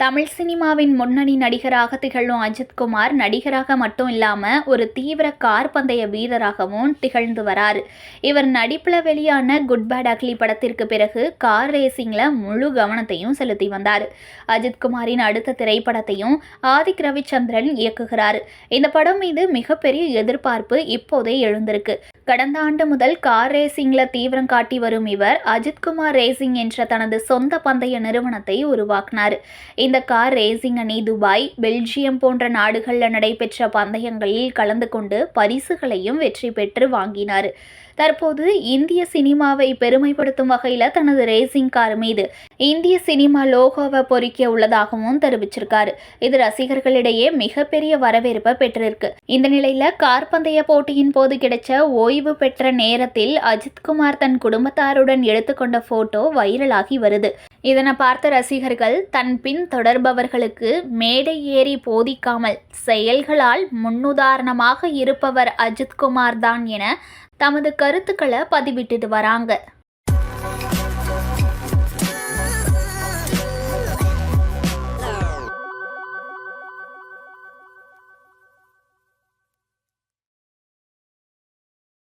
தமிழ் சினிமாவின் முன்னணி நடிகராக திகழும் அஜித்குமார் நடிகராக மட்டும் இல்லாமல் ஒரு தீவிர கார் பந்தய வீரராகவும் திகழ்ந்து வரார். இவர் நடிப்பில் வெளியான குட் பேட் அக்லி படத்திற்கு பிறகு கார் ரேசிங்கில் முழு கவனத்தையும் செலுத்தி வந்தார். அஜித்குமாரின் அடுத்த திரைப்படத்தையும் ஆதிக் ரவிச்சந்திரன் இயக்குகிறார். இந்த படம் மீது மிகப்பெரிய எதிர்பார்ப்பு இப்போதே எழுந்திருக்கு. கடந்த ஆண்டு முதல் கார் ரேசிங்கில் தீவிரம் காட்டி வரும் இவர் அஜித்குமார் ரேசிங் என்ற தனது சொந்த பந்தய நிறுவனத்தை உருவாக்கினார். இந்த கார் ரேசிங் அணி துபாய் பெல்ஜியம் போன்ற நாடுகளில் நடைபெற்ற பந்தயங்களில் கலந்து கொண்டு பரிசுகளையும் வெற்றி பெற்று வாங்கினார். தற்போது இந்திய சினிமாவை பெருமைப்படுத்தும் வகையில் தனது ரேசிங் கார் மீது இந்திய சினிமா லோகோவை பொறிக்க உள்ளதாகவும் தெரிவிச்சிருக்காரு. இது ரசிகர்களிடையே மிகப்பெரிய வரவேற்பை பெற்றிருக்கு. இந்த நிலையில கார் பந்தய போட்டியின் போது கிடைச்ச ஓய்வு பெற்ற நேரத்தில் அஜித்குமார் தன் குடும்பத்தாருடன் எடுத்துக்கொண்ட போட்டோ வைரலாகி வருது. இதனை பார்த்த ரசிகர்கள் தன் பின் தொடர்பவர்களுக்கு மேடை ஏறி போதிக்காமல் செயல்களால் முன்னுதாரணமாக இருப்பவர் அஜித்குமார் தான் என தமது கருத்துக்களை பதிவிட்டுட்டு வராங்க.